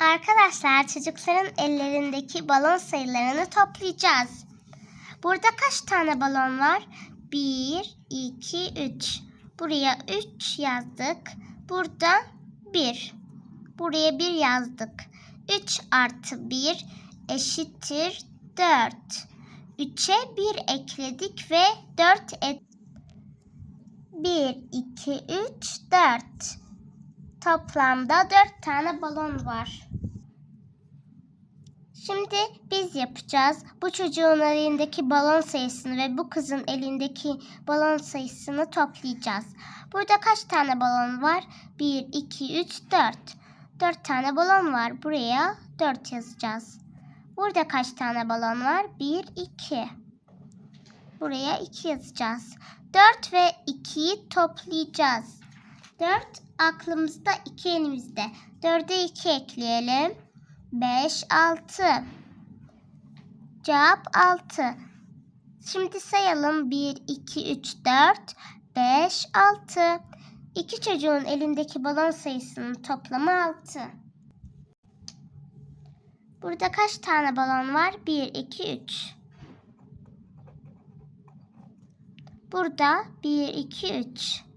Arkadaşlar çocukların ellerindeki balon sayılarını toplayacağız. Burada kaç tane balon var? 1, 2, 3. Buraya 3 yazdık. Burada 1. Buraya 1 yazdık. 3 artı 1 eşittir 4. 3'e 1 ekledik ve 4 et 1, 2, 3, 4. Toplamda 4 tane balon var. Şimdi biz yapacağız. Bu çocuğun elindeki balon sayısını ve bu kızın elindeki balon sayısını toplayacağız. Burada kaç tane balon var? 1, 2, 3, 4. 4 tane balon var. Buraya 4 yazacağız. Burada kaç tane balon var? 1, 2. Buraya 2 yazacağız. 4 ve 2'yi toplayacağız. 4 aklımızda 2 elimizde. 4'e 2 ekleyelim. 5, 6. Cevap 6. Şimdi sayalım. 1, 2, 3, 4, 5, 6. İki çocuğun elindeki balon sayısının toplamı 6. Burada kaç tane balon var? 1, 2, 3. Burada 1, 2, 3.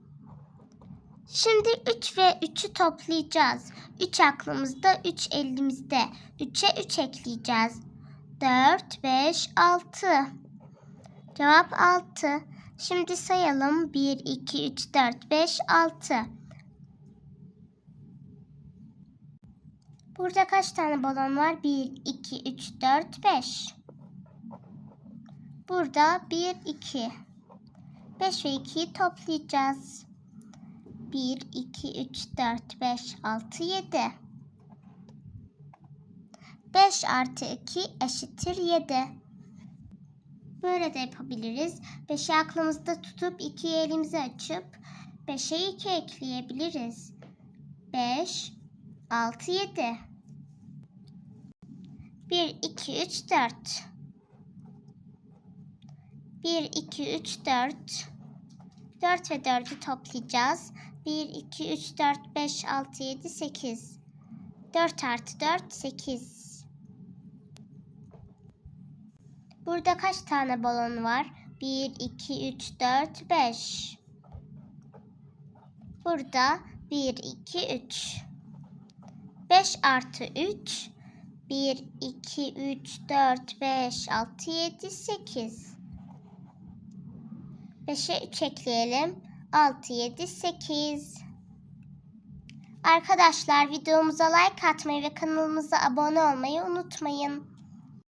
Şimdi 3 ve 3'ü toplayacağız. 3 aklımızda, 3 elimizde. 3'e 3 ekleyeceğiz. 4, 5, 6. Cevap 6. Şimdi sayalım. 1, 2, 3, 4, 5, 6. Burada kaç tane balon var? 1, 2, 3, 4, 5. Burada 1, 2. 5 ve 2'yi toplayacağız. 1, 2, 3, 4, 5, 6, 7. 5 artı 2 eşittir 7. Böyle de yapabiliriz. 5'i aklımızda tutup 2'yi elimize açıp 5'e 2 ekleyebiliriz. 5, 6, 7. 1, 2, 3, 4. 1, 2, 3, 4. 4 ve 4'ü toplayacağız. 1, 2, 3, 4, 5, 6, 7, 8. 4 artı 4, 8. Burada kaç tane balon var? 1, 2, 3, 4, 5. Burada 1, 2, 3. 5 artı 3. 1, 2, 3, 4, 5, 6, 7, 8. 5'e 3 ekleyelim. 6, 7, 8. Arkadaşlar videomuza like atmayı ve kanalımıza abone olmayı unutmayın.